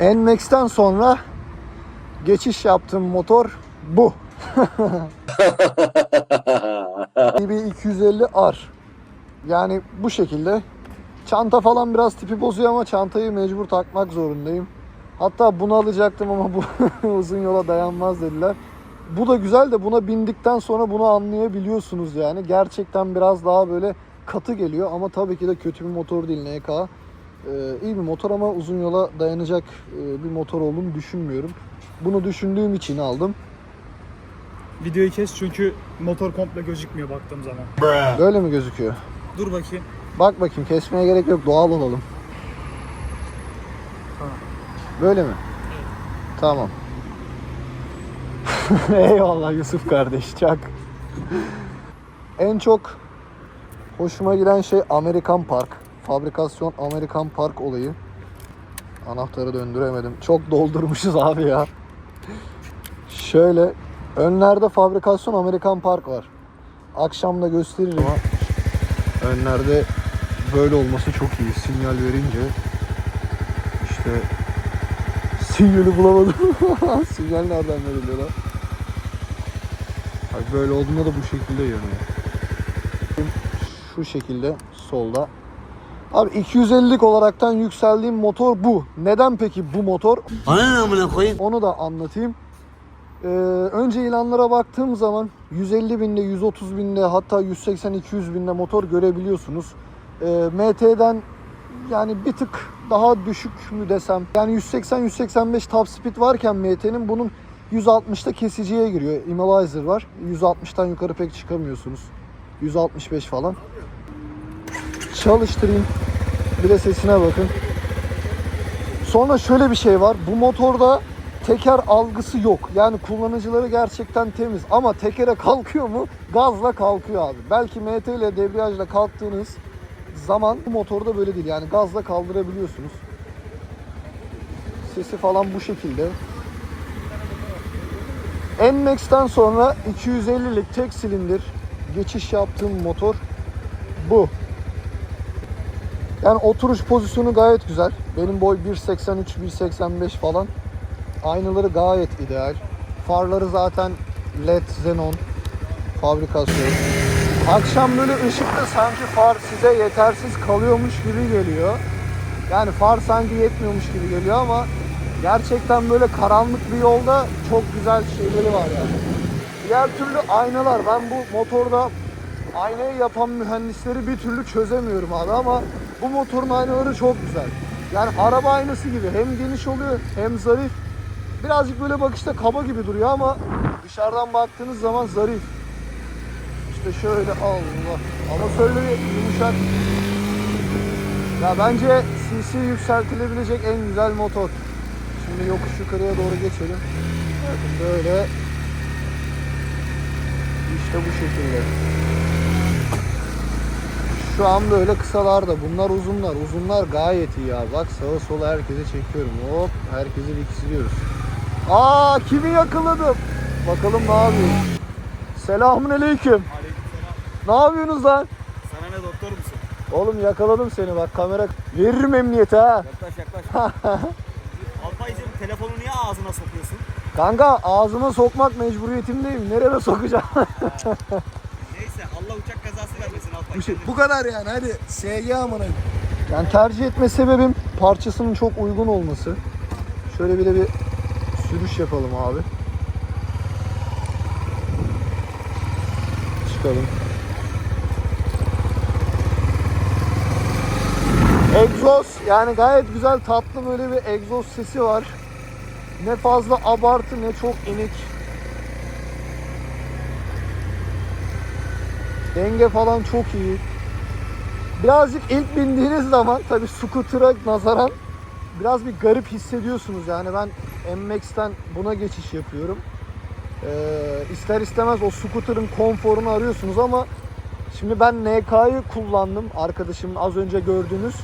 NMAX'ten sonra geçiş yaptığım motor bu. BB250R. Yani bu şekilde. Çanta falan biraz tipi bozuyor ama çantayı mecbur takmak zorundayım. Hatta bunu alacaktım ama bu uzun yola dayanmaz dediler. Bu da güzel de buna bindikten sonra bunu anlayabiliyorsunuz yani. Gerçekten biraz daha böyle katı geliyor ama tabii ki de kötü bir motor değil NK. Ee, iyi bir motor ama uzun yola dayanacak e, bir motor olduğunu düşünmüyorum. Bunu düşündüğüm için aldım. Videoyu kes çünkü motor komple gözükmüyor baktığım zaman. Böyle mi gözüküyor? Dur bakayım. Bak bakayım kesmeye gerek yok doğal olalım. Tamam. Böyle mi? Tamam. Eyvallah Yusuf kardeş çak. en çok hoşuma giden şey Amerikan Park. Fabrikasyon Amerikan Park olayı. Anahtarı döndüremedim. Çok doldurmuşuz abi ya. Şöyle önlerde fabrikasyon Amerikan Park var. Akşam da gösteririm ama önlerde böyle olması çok iyi. Sinyal verince işte sinyali bulamadım. Sinyal nereden veriliyor lan? Böyle olduğunda da bu şekilde yanıyor. Şu şekilde solda. Abi 250'lik olaraktan yükseldiğim motor bu. Neden peki bu motor? Bana amına koyayım? Onu da anlatayım. Ee, önce ilanlara baktığım zaman 150 binde, 130 binde hatta 180-200 binde motor görebiliyorsunuz. Ee, MT'den yani bir tık daha düşük mü desem. Yani 180-185 top speed varken MT'nin bunun 160'ta kesiciye giriyor. Immobilizer var. 160'tan yukarı pek çıkamıyorsunuz. 165 falan. Çalıştırayım. Bir de sesine bakın. Sonra şöyle bir şey var. Bu motorda teker algısı yok. Yani kullanıcıları gerçekten temiz. Ama tekere kalkıyor mu? Gazla kalkıyor abi. Belki MT ile debriyajla kalktığınız zaman bu motorda böyle değil. Yani gazla kaldırabiliyorsunuz. Sesi falan bu şekilde. NMAX'ten sonra 250'lik tek silindir geçiş yaptığım motor bu. Yani oturuş pozisyonu gayet güzel. Benim boy 1.83, 1.85 falan. Aynaları gayet ideal. Farları zaten LED Xenon fabrikasyon. Akşam böyle ışıkta sanki far size yetersiz kalıyormuş gibi geliyor. Yani far sanki yetmiyormuş gibi geliyor ama gerçekten böyle karanlık bir yolda çok güzel şeyleri var yani. Diğer türlü aynalar ben bu motorda aynayı yapan mühendisleri bir türlü çözemiyorum abi ama bu motorun aynaları çok güzel. Yani araba aynası gibi hem geniş oluyor hem zarif. Birazcık böyle bakışta kaba gibi duruyor ama dışarıdan baktığınız zaman zarif. İşte şöyle Allah. Ama şöyle yumuşak. Ya bence CC yükseltilebilecek en güzel motor. Şimdi yokuş yukarıya doğru geçelim. Böyle. İşte bu şekilde. Şu an böyle kısalarda. Bunlar uzunlar. Uzunlar gayet iyi ya. Bak sağa sola herkese çekiyorum. Hop herkese dikişliyoruz. Aa kimi yakaladım? Bakalım ne yapıyor. Selamun aleyküm. Ne yapıyorsunuz lan? Sana ne doktor musun? Oğlum yakaladım seni bak kamera. Veririm emniyete ha. Yaklaş yaklaş. Alpaycığım telefonu niye ağzına sokuyorsun? Kanka ağzıma sokmak mecburiyetindeyim. Nereye sokacağım? 60 şey. Bu kadar yani hadi SG amına. Yani tercih etme sebebim parçasının çok uygun olması. Şöyle bir de bir sürüş yapalım abi. Çıkalım. Egzoz yani gayet güzel tatlı böyle bir egzoz sesi var. Ne fazla abartı ne çok inik. Denge falan çok iyi. Birazcık ilk bindiğiniz zaman tabi scooter'a nazaran biraz bir garip hissediyorsunuz. Yani ben MX'ten buna geçiş yapıyorum. Ee, ister istemez o scooter'ın konforunu arıyorsunuz ama şimdi ben NK'yı kullandım. Arkadaşımın az önce gördüğünüz.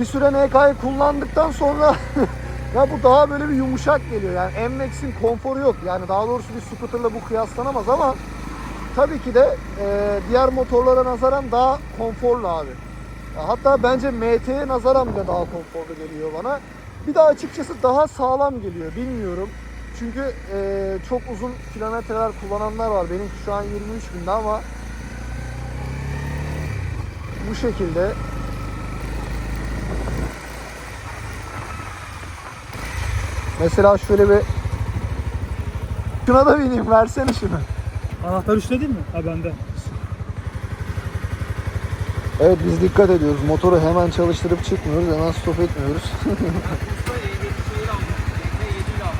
Bir süre NK'yı kullandıktan sonra ya bu daha böyle bir yumuşak geliyor. Yani MX'in konforu yok. Yani daha doğrusu bir scooter'la bu kıyaslanamaz ama tabii ki de e, diğer motorlara nazaran daha konforlu abi. Hatta bence MT'ye nazaran bile daha konforlu geliyor bana. Bir de açıkçası daha sağlam geliyor. Bilmiyorum. Çünkü eee, çok uzun kilometreler kullananlar var. Benimki şu an 23 binde ama bu şekilde Mesela şöyle bir Şuna da bineyim versene şunu. Anahtar üçte değil mi? Ha bende. Evet biz dikkat ediyoruz. Motoru hemen çalıştırıp çıkmıyoruz. Hemen stop etmiyoruz.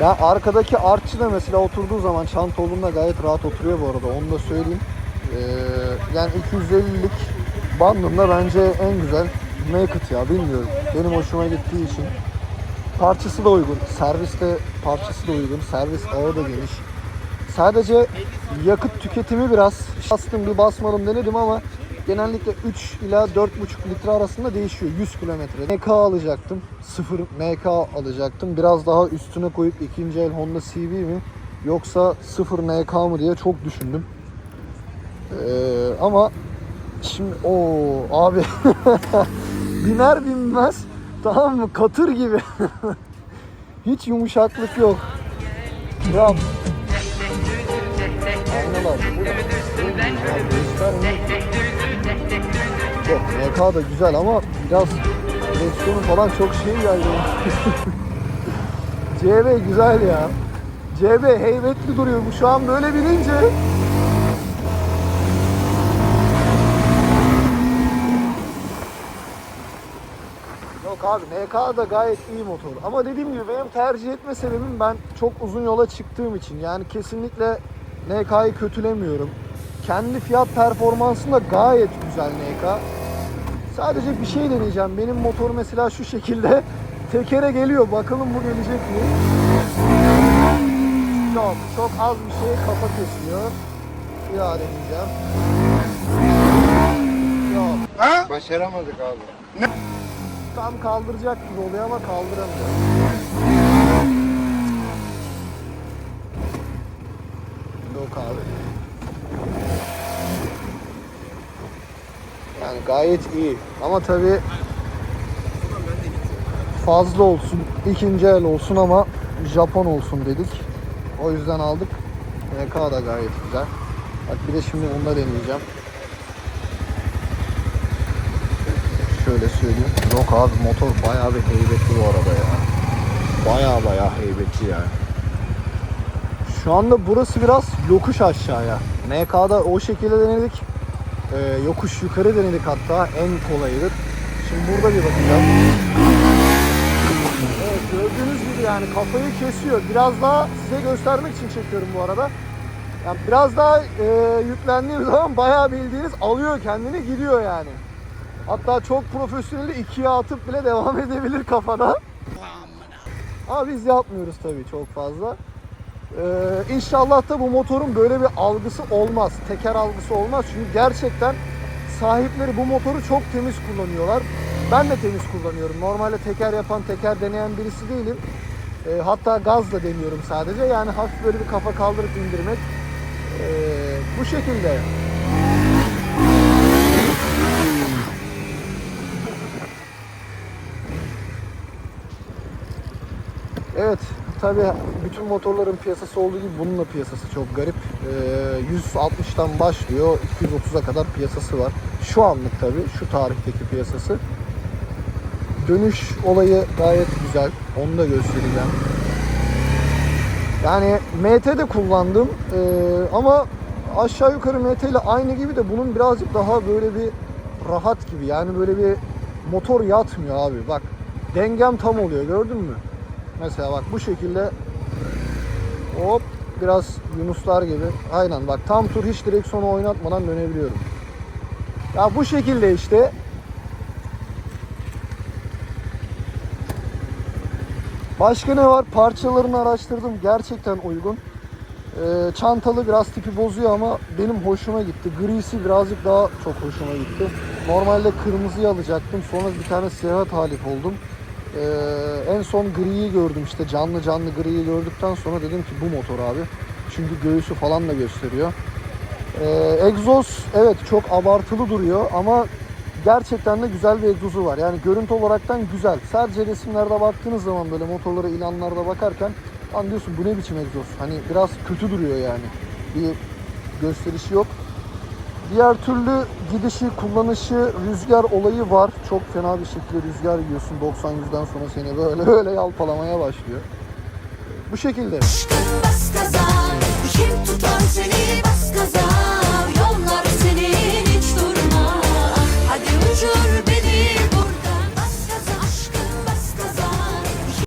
ya arkadaki artçı da mesela oturduğu zaman çanta gayet rahat oturuyor bu arada. Onu da söyleyeyim. Ee, yani 250'lik bandında bence en güzel Naked ya bilmiyorum. Benim hoşuma gittiği için. Parçası da uygun. Serviste parçası da uygun. Servis ağı da geniş. Sadece yakıt tüketimi biraz bastım bir basmadım denedim ama genellikle 3 ila 4,5 litre arasında değişiyor 100 kilometre. MK alacaktım. 0 MK alacaktım. Biraz daha üstüne koyup ikinci el Honda CB mi yoksa 0 NK mı diye çok düşündüm. Ee, ama şimdi o abi biner binmez tamam mı katır gibi. Hiç yumuşaklık yok. Ram. Yok MK da güzel ama biraz direksiyonu falan çok şey geldi. CB güzel ya. CB heybetli duruyor. Bu şu an böyle binince Yok abi NK da gayet iyi motor. Ama dediğim gibi benim tercih etme sebebim ben çok uzun yola çıktığım için. Yani kesinlikle NK'yı kötülemiyorum. Kendi fiyat performansında gayet güzel NK. Sadece bir şey deneyeceğim. Benim motor mesela şu şekilde tekere geliyor. Bakalım bu gelecek mi? Yok çok az bir şey kafa kesiyor. Bir daha deneyeceğim. Yok. Başaramadık abi. Tam kaldıracak gibi oluyor ama kaldıramıyor. Yok abi. Yani gayet iyi. Ama tabi fazla olsun, ikinci el olsun ama Japon olsun dedik. O yüzden aldık. MK da gayet güzel. Bak bir de şimdi bunu da deneyeceğim. Şöyle söyleyeyim. Yok abi motor bayağı bir heybetli bu arada ya. Bayağı bayağı heybetli yani. Şu anda burası biraz yokuş aşağıya. MK'da o şekilde denedik. Ee, yokuş yukarı denedik hatta en kolayıdır. Şimdi burada bir bakacağım. Evet gördüğünüz gibi yani kafayı kesiyor. Biraz daha size göstermek için çekiyorum bu arada. Yani biraz daha e, yüklendiğim zaman bayağı bildiğiniz alıyor kendini gidiyor yani. Hatta çok profesyoneli ikiye atıp bile devam edebilir kafada. Ama biz yapmıyoruz tabii çok fazla. Ee, inşallah da bu motorun böyle bir algısı olmaz. Teker algısı olmaz. Çünkü gerçekten sahipleri bu motoru çok temiz kullanıyorlar. Ben de temiz kullanıyorum. Normalde teker yapan, teker deneyen birisi değilim. Ee, hatta gaz da deniyorum sadece. Yani hafif böyle bir kafa kaldırıp indirmek. Ee, bu şekilde. Evet, tabi bütün motorların piyasası olduğu gibi bunun da piyasası çok garip. Ee, 160'tan başlıyor, 230'a kadar piyasası var. Şu anlık tabi, şu tarihteki piyasası. Dönüş olayı gayet güzel, onu da göstereceğim. Yani MT de kullandım ee, ama aşağı yukarı MT ile aynı gibi de bunun birazcık daha böyle bir rahat gibi. Yani böyle bir motor yatmıyor abi. Bak dengem tam oluyor gördün mü? Mesela bak bu şekilde hop biraz Yunuslar gibi. Aynen bak tam tur hiç direksiyonu oynatmadan dönebiliyorum. Ya bu şekilde işte Başka ne var? Parçalarını araştırdım. Gerçekten uygun. Ee, çantalı biraz tipi bozuyor ama benim hoşuma gitti. Grisi birazcık daha çok hoşuma gitti. Normalde kırmızıyı alacaktım. Sonra bir tane siyaha talip oldum. Ee, en son griyi gördüm işte canlı canlı griyi gördükten sonra dedim ki bu motor abi. Çünkü göğüsü falan da gösteriyor. Ee, egzoz evet çok abartılı duruyor ama gerçekten de güzel bir egzozu var. Yani görüntü olaraktan güzel. Sadece resimlerde baktığınız zaman böyle motorlara, ilanlarda bakarken lan diyorsun bu ne biçim egzoz? Hani biraz kötü duruyor yani. Bir gösterişi yok. Diğer türlü gidişi, kullanışı, rüzgar olayı var. Çok fena bir şekilde rüzgar yiyorsun 90-100'den sonra seni böyle böyle yalpalamaya başlıyor. Bu şekilde. Kim tutar seni bas kaza, yollar senin hiç durma. Hadi uçur beni.